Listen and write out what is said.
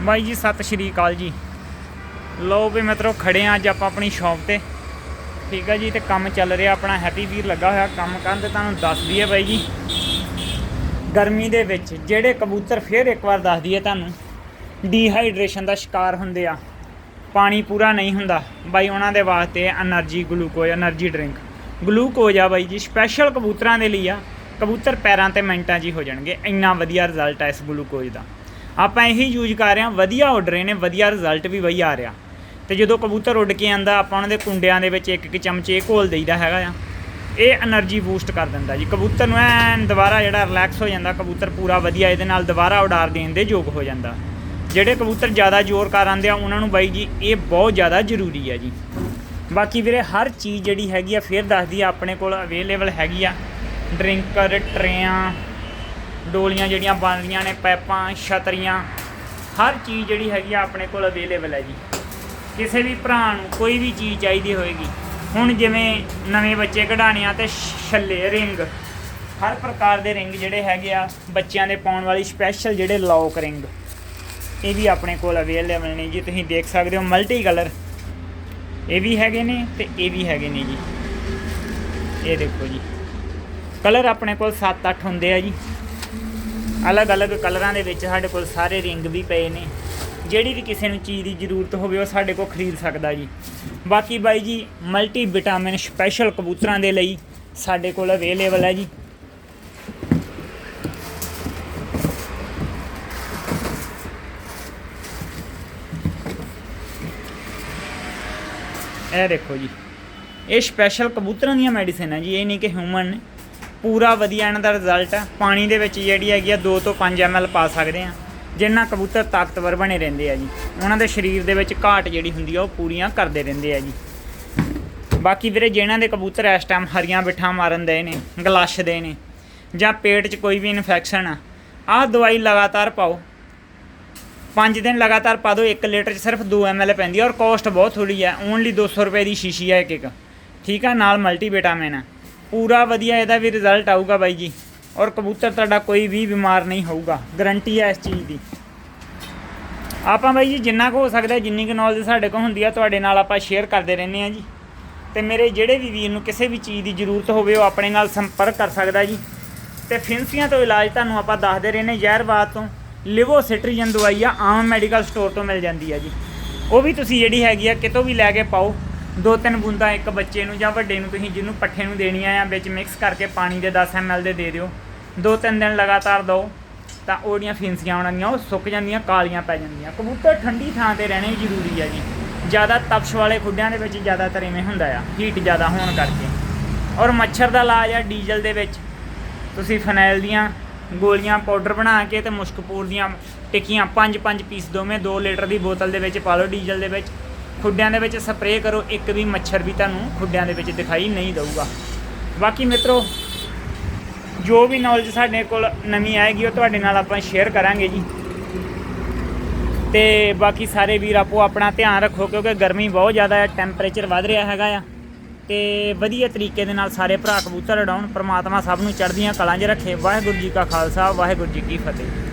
ਬਾਈ ਜੀ, ਸਤਿ ਸ਼੍ਰੀ ਅਕਾਲ ਜੀ। ਲੋ ਵੀ ਮਿੱਤਰੋ, ਖੜੇ ਆ ਅੱਜ ਆਪਾਂ ਆਪਣੀ ਸ਼ਾਪ ਤੇ। ਠੀਕ ਆ ਜੀ, ਤੇ ਕੰਮ ਚੱਲ ਰਿਹਾ ਆਪਣਾ, ਹੈਪੀ ਵੀਰ ਲੱਗਾ ਹੋਇਆ ਕੰਮ ਕਰਨ ਤੇ, ਤੁਹਾਨੂੰ ਦੱਸ ਦਈਏ ਬਾਈ ਜੀ। ਗਰਮੀ ਦੇ ਵਿੱਚ ਜਿਹੜੇ ਕਬੂਤਰ ਫੇਰ ਇੱਕ ਵਾਰ ਦੱਸ ਦਈਏ ਤੁਹਾਨੂੰ ਡੀਹਾਈਡਰੇਸ਼ਨ ਦਾ ਸ਼ਿਕਾਰ ਹੁੰਦੇ ਆ। ਪਾਣੀ ਪੂਰਾ ਨਹੀਂ ਹੁੰਦਾ। ਬਾਈ, ਉਹਨਾਂ ਦੇ ਵਾਸਤੇ energy glucose energy drink glucose ਆ ਬਾਈ ਜੀ ਸਪੈਸ਼ਲ ਕਬੂਤਰਾਂ ਦੇ ਲਈ ਆ। ਕਬੂਤਰ ਪੈਰਾਂ ਤੇ ਮਿੰਟਾਂ ਜੀ ਹੋ ਜਾਣਗੇ। ਇੰਨਾ ਵਧੀਆ ਰਿਜ਼ਲਟ ਆ ਇਸ ਗਲੂਕੋਜ਼ ਦਾ। ਆਪਾਂ ਇਹੀ ਯੂਜ਼ ਕਰ ਰਹੇ ਹਾਂ, ਵਧੀਆ ਉੱਡ ਰਹੇ ਨੇ ਵਧੀਆ ਰਿਜ਼ਲਟ ਵੀ ਵਈ ਆ ਰਿਹਾ। ਤੇ ਜਦੋਂ ਕਬੂਤਰ ਉੱਡ ਕੇ ਆਂਦਾ, ਆਪਾਂ ਉਹਨਾਂ ਦੇ ਕੁੰਡਿਆਂ ਦੇ ਵਿੱਚ ਇੱਕ ਇੱਕ ਚਮਚੇ ਘੋਲ ਦੇਈਦਾ ਹੈਗਾ ਆ। ਇਹ એનર્ਜੀ ਬੂਸਟ ਕਰ ਦਿੰਦਾ ਜੀ। ਕਬੂਤਰ ਨੂੰ ਐਨ ਦੁਬਾਰਾ ਜਿਹੜਾ ਰਿਲੈਕਸ ਹੋ ਜਾਂਦਾ, ਕਬੂਤਰ ਪੂਰਾ ਵਧੀਆ ਇਹਦੇ ਨਾਲ ਦੁਬਾਰਾ ਉਡਾਰ ਦੇਣ ਦੇ ਯੋਗ ਹੋ ਜਾਂਦਾ। ਜਿਹੜੇ ਕਬੂਤਰ ਜ਼ਿਆਦਾ ਜ਼ੋਰ ਕਰ ਆਂਦੇ ਆ, ਉਹਨਾਂ ਨੂੰ ਬਾਈ ਜੀ ਇਹ ਬਹੁਤ ਜ਼ਿਆਦਾ ਜ਼ਰੂਰੀ ਹੈ ਜੀ। ਬਾਕੀ ਵੀਰੇ, ਹਰ ਚੀਜ਼ ਜਿਹੜੀ ਹੈਗੀ ਆ, ਫੇਰ ਦੱਸਦੀ ਆ, ਆਪਣੇ ਕੋਲ ਅਵੇਲੇਬਲ ਹੈਗੀ ਆ। ਡਰਿੰਕਰ, ਟਰੇਆਂ ਡੋਲੀਆਂ ਜਿਹੜੀਆਂ ਬਣ ਰਹੀਆਂ ਨੇ, ਪੈਪਾਂ, ਛਤਰੀਆਂ, ਹਰ ਚੀਜ਼ ਜਿਹੜੀ ਹੈਗੀ ਆ ਆਪਣੇ ਕੋਲ ਅਵੇਲੇਬਲ ਹੈ ਜੀ। ਕਿਸੇ ਵੀ ਭਰਾ ਨੂੰ ਕੋਈ ਵੀ ਚੀਜ਼ ਚਾਹੀਦੀ ਹੋਏਗੀ। ਹੁਣ ਜਿਵੇਂ ਨਵੇਂ ਬੱਚੇ ਕਢਾਣੇ ਆ ਤੇ ਛੱਲੇ, ਰਿੰਗ, ਹਰ ਪ੍ਰਕਾਰ ਦੇ ਰਿੰਗ ਜਿਹੜੇ ਹੈਗੇ ਆ, ਬੱਚਿਆਂ ਦੇ ਪਾਉਣ ਵਾਲੀ ਸਪੈਸ਼ਲ ਜਿਹੜੇ ਲੌਕ ਰਿੰਗ, ਇਹ ਵੀ ਆਪਣੇ ਕੋਲ ਅਵੇਲੇਬਲ ਨੇ ਜੀ। ਤੁਸੀਂ ਦੇਖ ਸਕਦੇ ਹੋ ਮਲਟੀ ਕਲਰ ਇਹ ਵੀ ਹੈਗੇ ਨੇ ਤੇ ਇਹ ਵੀ ਹੈਗੇ ਨੇ ਜੀ। ਇਹ ਦੇਖੋ ਜੀ। ਕਲਰ ਆਪਣੇ ਕੋਲ 7-8 ਹੁੰਦੇ ਆ ਜੀ। ਅਲੱਗ-ਅਲੱਗ ਕਲਰਾਂ ਦੇ ਵਿੱਚ ਸਾਡੇ ਕੋਲ ਸਾਰੇ ਰਿੰਗ ਵੀ ਪਏ ਨੇ। ਜਿਹੜੀ ਵੀ ਕਿਸੇ ਨੂੰ ਚੀਜ਼ ਦੀ ਜ਼ਰੂਰਤ ਹੋਵੇ, ਉਹ ਸਾਡੇ ਕੋਲ ਖਰੀਦ ਸਕਦਾ ਜੀ। ਬਾਕੀ ਬਾਈ ਜੀ ਮਲਟੀ ਵਿਟਾਮਿਨ ਸਪੈਸ਼ਲ ਕਬੂਤਰਾਂ ਦੇ ਲਈ ਸਾਡੇ ਕੋਲ ਅਵੇਲੇਬਲ ਹੈ ਜੀ। ਇਹ ਦੇਖੋ ਜੀ। ਇਹ ਸਪੈਸ਼ਲ ਕਬੂਤਰਾਂ ਦੀਆਂ ਮੈਡੀਸਿਨ ਹੈ ਜੀ। ਇਹ ਨਹੀਂ ਕਿ ਹਿਊਮਨ ਨੇ। ਪੂਰਾ ਵਧੀਆ ਇਹਨਾਂ ਦਾ ਰਿਜ਼ਲਟ ਆ। ਪਾਣੀ ਦੇ ਵਿੱਚ ਜਿਹੜੀ ਹੈਗੀ ਆ 2 ਤੋਂ 5 ml ਪਾ ਸਕਦੇ ਆ। ਜਿੰਨਾ ਕਬੂਤਰ ਤਾਕਤਵਰ ਬਣੇ ਰਹਿੰਦੇ ਆ ਜੀ। ਉਹਨਾਂ ਦੇ ਸਰੀਰ ਦੇ ਵਿੱਚ ਘਾਟ ਜਿਹੜੀ ਹੁੰਦੀ ਆ, ਉਹ ਪੂਰੀਆਂ ਕਰਦੇ ਰਹਿੰਦੇ ਆ ਜੀ। ਬਾਕੀ ਵੀਰੇ, ਜਿਹਨਾਂ ਦੇ ਕਬੂਤਰ ਇਸ ਟਾਈਮ ਹਰੀਆਂ ਬਿਠਾਂ ਮਾਰਨ ਦੇ ਨੇ ਗਲਾਸ਼ਦੇ ਨੇ, ਜਾਂ ਪੇਟ 'ਚ ਕੋਈ ਵੀ ਇਨਫੈਕਸ਼ਨ ਆ, ਆਹ ਦਵਾਈ ਲਗਾਤਾਰ ਪਾਓ। 5 ਦਿਨ ਲਗਾਤਾਰ ਪਾ ਦਿਓ 1 ਲੀਟਰ 'ਚ ਸਿਰਫ 2 ml ਪੈਂਦੀ ਆ, ਔਰ ਕੋਸਟ ਬਹੁਤ ਥੋੜੀ ਆ। ਓਨਲੀ 200 ਰੁਪਏ ਦੀ ਸ਼ੀਸ਼ੀ ਆ ਇੱਕ ਇੱਕ ਠੀਕ ਆ, ਨਾਲ ਮਲਟੀਵਿਟਾਮਿਨ ਆ। ਪੂਰਾ ਵਧੀਆ ਇਹਦਾ ਵੀ ਰਿਜ਼ਲਟ ਆਊਗਾ ਬਾਈ ਜੀ। ਔਰ ਕਬੂਤਰ ਤੁਹਾਡਾ ਕੋਈ ਵੀ ਬਿਮਾਰ ਨਹੀਂ ਹੋਊਗਾ। ਗਰੰਟੀ ਹੈ ਇਸ ਚੀਜ਼ ਦੀ। ਆਪਾਂ ਬਾਈ ਜੀ ਜਿੰਨਾ ਕੁ ਹੋ ਸਕਦਾ, ਜਿੰਨੀ ਕੁ ਨੌਲੇਜ ਸਾਡੇ ਕੋਲ ਹੁੰਦੀ ਆ, ਤੁਹਾਡੇ ਨਾਲ ਆਪਾਂ ਸ਼ੇਅਰ ਕਰਦੇ ਰਹਿੰਦੇ ਆ ਜੀ। ਤੇ ਮੇਰੇ ਜਿਹੜੇ ਵੀ ਵੀਰ ਨੂੰ ਕਿਸੇ ਵੀ ਚੀਜ਼ ਦੀ ਜ਼ਰੂਰਤ ਹੋਵੇ, ਉਹ ਆਪਣੇ ਨਾਲ ਸੰਪਰਕ ਕਰ ਸਕਦਾ ਜੀ। ਤੇ ਫਿੰਸੀਆਂ ਤੋਂ ਇਲਾਜ ਤੁਹਾਨੂੰ ਆਪਾਂ ਦੱਸਦੇ ਰਹਿੰਦੇ ਜ਼ਹਿਰਬਾਦ ਤੋਂ ਲਿਵੋਸਿਟਰੀਜ਼ਨ ਦਵਾਈ ਆ ਆਮ ਮੈਡੀਕਲ ਸਟੋਰ ਤੋਂ ਮਿਲ ਜਾਂਦੀ ਆ ਜੀ। ਉਹ ਵੀ ਤੁਸੀਂ ਜਿਹੜੀ ਹੈਗੀ ਆ, ਕਿਤੋਂ ਵੀ ਲੈ ਕੇ ਪਾਓ ਦੋ ਤਿੰਨ ਬੂੰਦਾਂ ਇੱਕ ਬੱਚੇ ਨੂੰ ਜਾਂ ਵੱਡੇ ਨੂੰ ਤੁਸੀਂ ਜਿਹਨੂੰ ਪੱਠੇ ਨੂੰ ਦੇਣੀਆਂ ਆ, ਵਿੱਚ ਮਿਕਸ ਕਰਕੇ ਪਾਣੀ ਦੇ 10 ml ਦੇ ਦੇ ਦਿਓ। ਦੋ ਤਿੰਨ ਦਿਨ ਲਗਾਤਾਰ ਦਿਓ, ਤਾਂ ਉਹਦੀਆਂ ਫਿੰਸੀਆਂ ਉਹਨਾਂ ਦੀਆਂ ਉਹ ਸੁੱਕ ਜਾਂਦੀਆਂ, ਕਾਲੀਆਂ ਪੈ ਜਾਂਦੀਆਂ। ਕਬੂਤਰ ਠੰਡੀ ਥਾਂ ਤੇ ਰਹਿਣੇ ਜ਼ਰੂਰੀ ਆ ਜੀ। ਜ਼ਿਆਦਾ ਤਪਸ਼ ਵਾਲੇ ਖੁੱਡਿਆਂ ਦੇ ਵਿੱਚ ਜ਼ਿਆਦਾਤਰ ਇਵੇਂ ਹੁੰਦਾ ਆ ਹੀਟ ਜ਼ਿਆਦਾ ਹੋਣ ਕਰਕੇ। ਔਰ ਮੱਛਰ ਦਾ ਇਲਾਜ ਆ ਡੀਜ਼ਲ ਦੇ ਵਿੱਚ। ਤੁਸੀਂ ਫਨੈਲ ਦੀਆਂ ਗੋਲੀਆਂ ਪਾਊਡਰ ਬਣਾ ਕੇ ਤੇ ਮੁਸ਼ਕਪੂਰ ਦੀਆਂ ਟਿੱਕੀਆਂ 5-5 ਪੀਸ ਦੋਵੇਂ 2 ਲੀਟਰ ਦੀ ਬੋਤਲ ਦੇ ਵਿੱਚ ਪਾ ਲਓ ਡੀਜ਼ਲ ਦੇ ਵਿੱਚ। ਖੁੱਡਿਆਂ ਦੇ ਵਿੱਚ ਸਪਰੇਅ ਕਰੋ, ਇੱਕ ਵੀ ਮੱਛਰ ਵੀ ਤੁਹਾਨੂੰ ਖੁੱਡਿਆਂ ਦੇ ਵਿੱਚ ਦਿਖਾਈ ਨਹੀਂ ਦਊਗਾ। ਬਾਕੀ ਮਿੱਤਰੋ, ਜੋ ਵੀ ਨੌਲੇਜ ਸਾਡੇ ਕੋਲ ਨਵੀਂ ਆਏਗੀ, ਉਹ ਤੁਹਾਡੇ ਨਾਲ ਆਪਾਂ ਸ਼ੇਅਰ ਕਰਾਂਗੇ ਜੀ। ਤੇ ਬਾਕੀ ਸਾਰੇ ਵੀਰ, ਆਪੋ ਆਪਣਾ ਧਿਆਨ ਰੱਖੋ, ਕਿਉਂਕਿ ਗਰਮੀ ਬਹੁਤ ਜ਼ਿਆਦਾ ਹੈ ਟੈਂਪਰੇਚਰ ਵੱਧ ਰਿਹਾ ਹੈਗਾ ਆ। ਤੇ ਵਧੀਆ ਤਰੀਕੇ ਦੇ ਨਾਲ ਸਾਰੇ ਭਰਾ ਕਬੂਤਰ ਉਡਾਉਣ, ਪ੍ਰਮਾਤਮਾ ਸਭ ਨੂੰ ਚੜ੍ਹਦੀਆਂ ਕਲਾਂ 'ਚ ਰੱਖੇ। ਵਾਹਿਗੁਰੂ ਜੀ ਕਾ ਖਾਲਸਾ, ਵਾਹਿਗੁਰੂ ਜੀ ਕੀ ਫਤਿਹ।